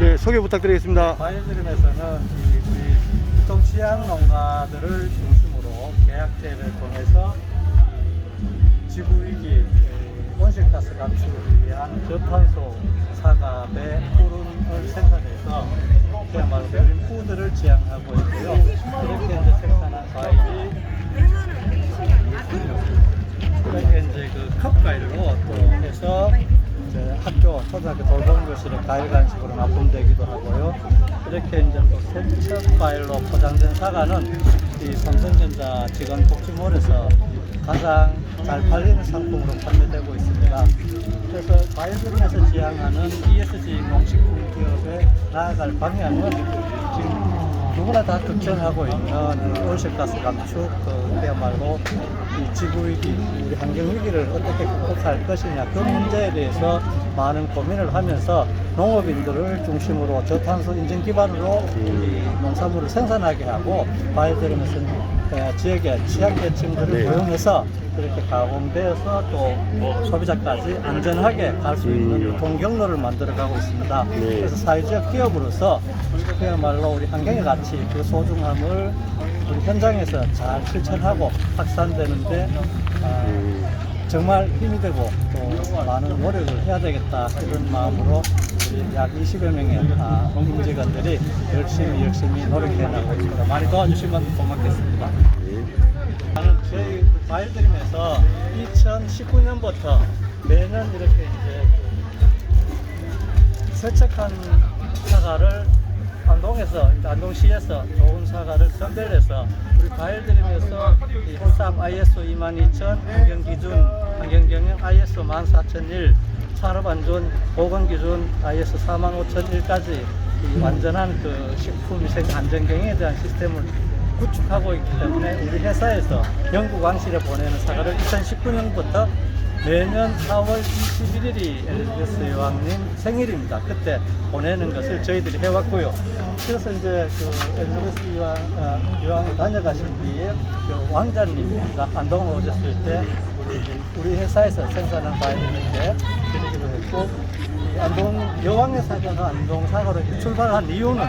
네, 소개 부탁드리겠습니다. 바이오드림에서는 이 우리 보통 취향 농가들을 중심으로 계약제를 통해서 이 지구 위기 에, 온실가스 감축을 위한 저탄소 사과배 푸른을 생산해서 그야말로 그린 푸드를 지향하고 있고요. 이렇게 이제 생산한 과일이 이렇게 이제 그 컵과일로 학교 초등학교 돌봄교실에 과일 간식으로 납품되기도 하고요. 이렇게 이제 또 세척 과일로 포장된 사과는 이 삼성전자 직원 복지몰에서 가장 잘 팔리는 상품으로 판매되고 있습니다. 그래서 과일들에서 지향하는 ESG 농식품 기업에 나아갈 방향은 누구나 다 걱정하고 있는 온실가스 감축, 그 그야말로 이 지구 위기, 우리 환경 위기를 어떻게 극복할 것이냐 그 문제에 대해서 많은 고민을 하면서 농업인들을 중심으로 저탄소 인증 기반으로 이 농산물을 생산하게 하고 바이오드림에서는 지역의 취약계층들을 네. 고용해서 그렇게 가공되어서 또 소비자까지 안전하게 갈 수 있는 음. 유통 경로를 만들어 가고 있습니다. 네. 그래서 사회적 기업으로서 그야말로 우리 환경의 가치, 그 소중함을 우리 현장에서 잘 실천하고 확산되는데 아, 음, 정말 힘이 되고 또 많은 노력을 해야 되겠다 이런 마음으로 우리 약 20여 명의 아, 임직원들이 열심히 열심히 노력해 나가고 있습니다. 많이 도와주시면 고맙겠습니다. 네. 나는 저희 그 과일드림에서 2019년부터 매년 이렇게 이제 그 세척한 사과를 안동에서 안동시에서 좋은 사과를 선별해서 우리 이 홀삽 ISO 22000 환경기준 환경경영 ISO 14001 산업안전 보건기준 ISO 45001까지 완전한 그 식품위생 안전경영에 대한 시스템을 구축하고 있기 때문에 우리 회사에서 영국 왕실에 보내는 사과를 2019년부터 매년 4월 21일이 엘리자베스 여왕님 생일입니다. 그때 보내는 것을 저희들이 해왔고요. 그래서 이제 그 엘리자베스 여왕, 어, 여왕이 다녀가신 뒤에 그 왕자님이 안동을 오셨을 때 우리, 회사에서 생산한 과일인데 드리기로 했고 이 안동 여왕의 사과가 안동 사과로 출발한 이유는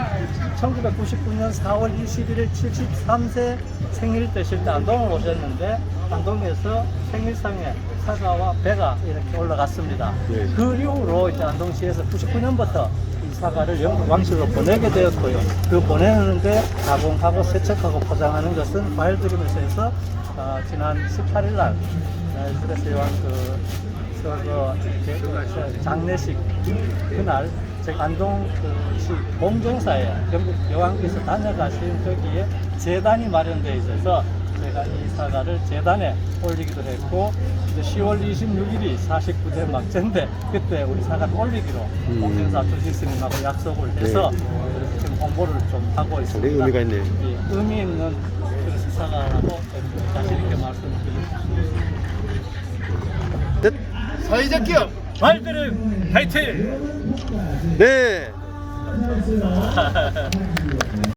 1999년 4월 21일 73세 생일 되실 때 안동을 오셨는데 안동에서 생일상에 사과와 배가 이렇게 올라갔습니다. 네. 그 이후로 이제 안동시에서 99년부터 이 사과를 영국 왕실로 보내게 되었고요. 그 보내는데 가공하고 세척하고 포장하는 것은 과일드림에서 어, 지난 18일 날 엘리자베스 여왕 그 저거 그 장례식 그날 제 안동 그시 공정사에 영국 여왕께서 다녀가신 거기에 재단이 마련되어 있어서 제가 이 사과를 재단에 올리기도 했고 이제 10월 26일이 49대 막전인데 그때 우리 사과를 올리기로 음. 공정사 주지스님하고 약속을 해서 그래서 지금 홍보를 좀 하고 있습니다. 상당히 의미가 있네요. 예, 의미 있는 그래서 사과라고 자신 있게 말씀드립니다. 끝. 사회적 기업 발드림 파이팅! 네.